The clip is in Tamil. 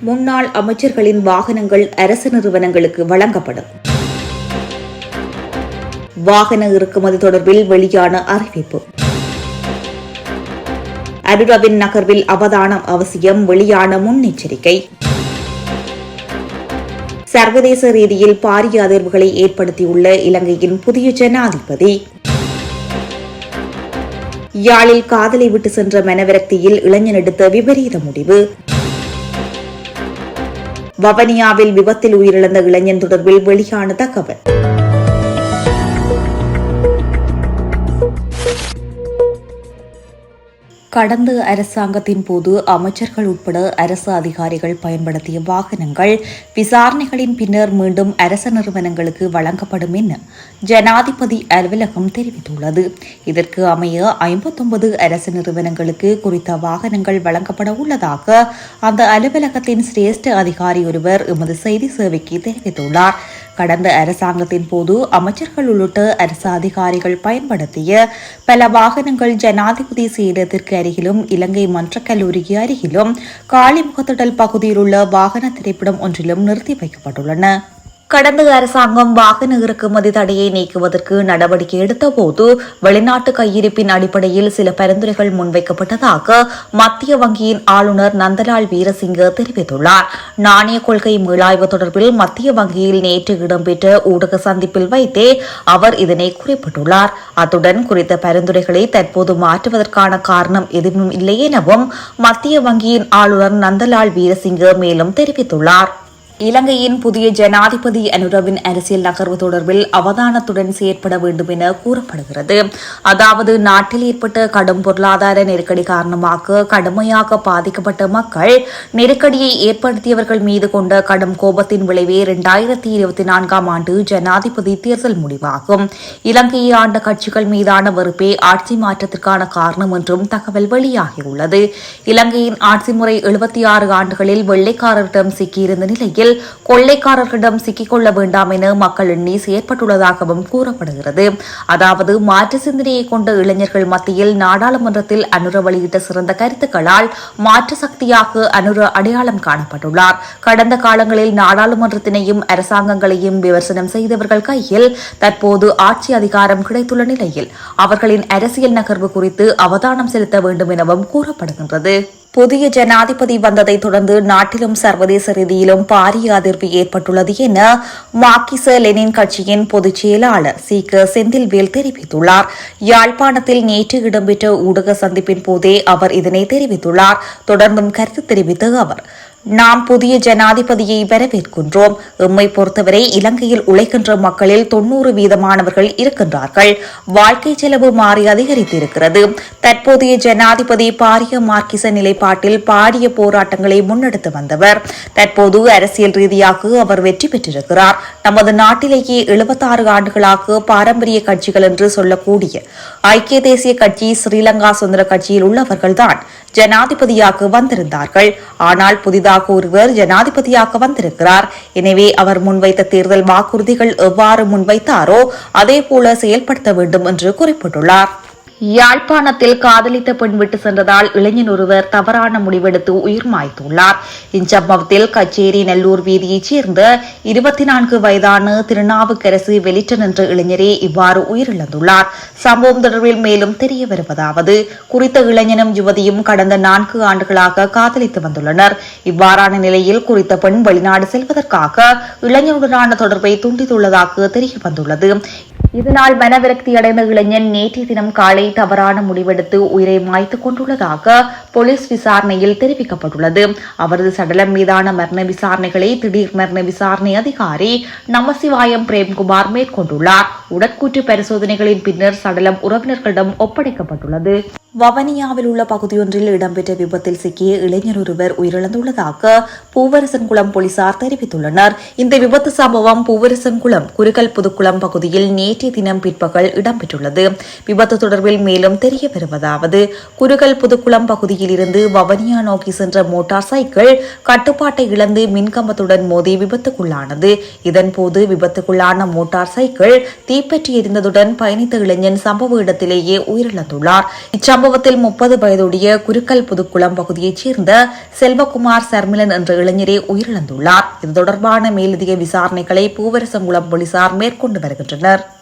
முன்னாள் அமைச்சர்களின் வாகனங்கள் அரசு நிறுவனங்களுக்கு வழங்கப்படும். வாகன இறக்குமதி தொடர்பில் வெளியான அறிவிப்பு. அனுரவின் நகர்வில் அவதானம் அவசியம் வெளியான முன்னெச்சரிக்கை. சர்வதேச ரீதியில் பாரிய அதிர்வுகளை ஏற்படுத்தியுள்ள இலங்கையின் புதிய ஜனாதிபதி. யாழில் காதலை விட்டு சென்ற மனவிரக்தியில் இளைஞன் எடுத்த விபரீத முடிவு. வவனியாவில் விபத்தில் உயிரிழந்த இளைஞன் தொடர்பில் வெளியான தகவல். கடந்த அரசாங்கத்தின் போது அமைச்சர்கள் உட்பட அரசு அதிகாரிகள் பயன்படுத்திய வாகனங்கள் விசாரணைகளின் பின்னர் மீண்டும் அரச நிறுவனங்களுக்கு வழங்கப்படும் என ஜனாதிபதி அலுவலகம் தெரிவித்துள்ளது. இதற்கு அமைய ஐம்பத்தொன்பது அரசு நிறுவனங்களுக்கு குறித்த வாகனங்கள் வழங்கப்பட உள்ளதாக அந்த அலுவலகத்தின் சிரேஷ்ட அதிகாரி ஒருவர் எமது செய்தி சேவைக்கு தெரிவித்துள்ளார். கடந்த அரசாங்கத்தின் போது அமைச்சர்கள் உள்ளிட்ட அரசு அதிகாரிகள் பயன்படுத்திய பல வாகனங்கள் ஜனாதிபதி செயலகத்திற்கு அருகிலும் இலங்கை மன்ற கல்லூரிக்கு அருகிலும் காளிமுகத்திடல் பகுதியில் உள்ள வாகன திரைப்படம் ஒன்றிலும் நிறுத்தி வைக்கப்பட்டுள்ளன. கடந்த அரசாங்கம் வாகன இறக்குமதி தடையை நீக்குவதற்கு நடவடிக்கை எடுத்தபோது வெளிநாட்டு கையிருப்பின் அடிப்படையில் சில பரிந்துரைகள் முன்வைக்கப்பட்டதாக மத்திய வங்கியின் ஆளுநர் நந்தலால் வீரசிங்க தெரிவித்துள்ளார். நாணய கொள்கை மீளாய்வு தொடர்பில் மத்திய வங்கியில் நேற்று இடம்பெற்ற ஊடக சந்திப்பில் வைத்தே அவர் இதனை குறிப்பிட்டுள்ளார். அத்துடன் குறித்த பரிந்துரைகளை தற்போது மாற்றுவதற்கான காரணம் எதுவும் இல்லை எனவும் மத்திய வங்கியின் ஆளுநர் நந்தலால் வீரசிங்க மேலும் தெரிவித்துள்ளார். இலங்கையின் புதிய ஜனாதிபதி அனுரவின் அரசியல் நகர்வு தொடர்பில் அவதானத்துடன் செயற்பட வேண்டும் என கூறப்படுகிறது. அதாவது நாட்டில் ஏற்பட்ட கடும் பொருளாதார நெருக்கடி காரணமாக கடுமையாக பாதிக்கப்பட்ட மக்கள் நெருக்கடியை ஏற்படுத்தியவர்கள் மீது கொண்ட கடும் கோபத்தின் விளைவே இரண்டாயிரத்தி இருபத்தி நான்காம் ஆண்டு ஜனாதிபதி தேர்தல் முடிவாகும். இலங்கையை ஆண்ட கட்சிகள் மீதான வெறுப்பே ஆட்சி மாற்றத்திற்கான காரணம் என்றும் தகவல் வெளியாகியுள்ளது. இலங்கையின் ஆட்சி முறை எழுபத்தி ஆறு ஆண்டுகளில் வெள்ளைக்காரரிடம் சிக்கியிருந்த நிலையில் கொள்ளைக்காரர்களிடம் சிக்கிக்கொள்ள வேண்டாம் என மக்கள் எண்ணி செயற்பட்டுள்ளதாகவும் கூறப்படுகிறது. அதாவது மாற்று சிந்தனையை கொண்ட இளைஞர்கள் மத்தியில் நாடாளுமன்றத்தில் அனுர வெளியிட்ட சிறந்த கருத்துக்களால் மாற்று சக்தியாக அனுர அடையாளம் காணப்பட்டுள்ளார். கடந்த காலங்களில் நாடாளுமன்றத்தினையும் அரசாங்கங்களையும் விமர்சனம் செய்தவர்கள் கையில் தற்போது ஆட்சி அதிகாரம் கிடைத்துள்ள நிலையில். அவர்களின் அரசியல் நகர்வு குறித்து அவதானம் செலுத்த வேண்டும் எனவும் கூறப்படுகின்றது. புதிய ஜனாதிபதி வந்ததை தொடர்ந்து நாட்டிலும் சர்வதேச ரீதியிலும் பாரிய அதிர்வு ஏற்பட்டுள்ளது என மார்க்சிச லெனின் கட்சியின் பொதுச் செயலாளர் சி க செந்தில்வேல் தெரிவித்துள்ளார். யாழ்ப்பாணத்தில் நேற்று இடம்பெற்ற ஊடக சந்திப்பின் போதே அவர் இதனை தெரிவித்துள்ளார். தொடர்ந்தும் கருத்து தெரிவித்த அவர் நாம் புதிய ஜனாதிபதியை வரவேற்கின்றோம். எம்மை பொறுத்தவரை இலங்கையில் உழைக்கின்ற மக்களில் தொன்னூறு வீதமானவர்கள் இருக்கின்றார்கள். வாழ்க்கை செலவு மாறி அதிகரித்திருக்கிறது. தற்போதைய ஜனாதிபதி பாரிய மார்க்கிச நிலைப்பாட்டில் பாரிய போராட்டங்களை முன்னெடுத்து வந்தவர். தற்போது அரசியல் ரீதியாக அவர் வெற்றி பெற்றிருக்கிறார். நமது நாட்டிலேயே எழுபத்தாறு ஆண்டுகளாக பாரம்பரிய கட்சிகள் என்று சொல்லக்கூடிய ஐக்கிய தேசிய கட்சி ஸ்ரீலங்கா சுதந்திர கட்சியில் உள்ளவர்கள்தான் ஜனாதிபதியாக வந்திருந்தார்கள். ஆனால் புதிதாக ஒருவர் ஜனாதிபதியாக வந்திருக்கிறார். எனவே அவர் முன்வைத்த தேர்தல் வாக்குறுதிகள் எவ்வாறு முன்வைத்தாரோ அதேபோல செயல்படுத்த வேண்டும் என்று குறிப்பிட்டுள்ளார். யாழ்ப்பாணத்தில் காதலித்த பெண் விட்டு சென்றதால் இளைஞன் ஒருவர் தவறான முடிவெடுத்து உயிர் மாய்த்துள்ளார். இச்சம்பவத்தில் கச்சேரி நெல்லூர் வீதியைச் சேர்ந்த இருபத்தி நான்கு வயதான திருநாவுக்கரசு வெளிச்சன் என்ற இளைஞரே இவ்வாறு உயிரிழந்துள்ளார். சம்பவம் தொடர்பில் மேலும் தெரிய வருவதாவது குறித்த இளைஞனும் யுவதியும் கடந்த நான்கு ஆண்டுகளாக காதலித்து வந்துள்ளனர். இவ்வாறான நிலையில் குறித்த பெண் வெளிநாடு செல்வதற்காக இளைஞனுடனான தொடர்பை துண்டித்துள்ளதாக தெரிய வந்துள்ளது. இதனால் மனவிரக்தி அடைந்த இளைஞன் நேற்றைய தினம் காலை தவறான முடிவெடுத்து உயிரை மாய்த்துக் கொண்டுள்ளதாக போலீஸ் விசாரணையில் தெரிவிக்கப்பட்டுள்ளது. அவரது சடலம் மீதான மரண விசாரணைகளை திடீர் மரண விசாரணை அதிகாரி நமசிவாயம் பிரேம்குமார் மேற்கொண்டுள்ளார். உடற்கூற்று பரிசோதனைகளின் பின்னர் சடலம் உறவினர்களிடம் ஒப்படைக்கப்பட்டுள்ளது. வவனியாவில் உள்ள பகுதியொன்றில் இடம்பெற்ற விபத்தில் சிக்கிய இளைஞர் ஒருவர் உயிரிழந்துள்ளதாக பூவரசன்குளம் போலீசார் தெரிவித்துள்ளனர். இந்த விபத்து சம்பவம் பூவரசன்குளம் குறுகல் புதுக்குளம் பகுதியில் நேற்றைய தினம் பிற்பகல் இடம்பெற்றுள்ளது. விபத்து தொடர்பில் மேலும் தெரிய வருவதாவது குறுகல் புதுக்குளம் பகுதியில் இருந்து வவனியா நோக்கி சென்ற மோட்டார் சைக்கிள் கட்டுப்பாட்டை இழந்து மின்கம்பத்துடன் மோதி விபத்துக்குள்ளானது. இதன்போது விபத்துக்குள்ளான மோட்டார் சைக்கிள் தீ தீப்பற்றியிருந்ததுடன் பயணித்த இளைஞன் சம்பவ இடத்திலேயே உயிரிழந்துள்ளார். இச்சம்பவத்தில் முப்பது வயதுடைய குருக்கல் புதுக்குளம் பகுதியைச் சேர்ந்த செல்வகுமார் சர்மிலன் என்ற இளைஞரே உயிரிழந்துள்ளார். இது தொடர்பான மேலதிக விசாரணைகளை பூவரசங்குளம் போலீசார் மேற்கொண்டு வருகின்றனர்.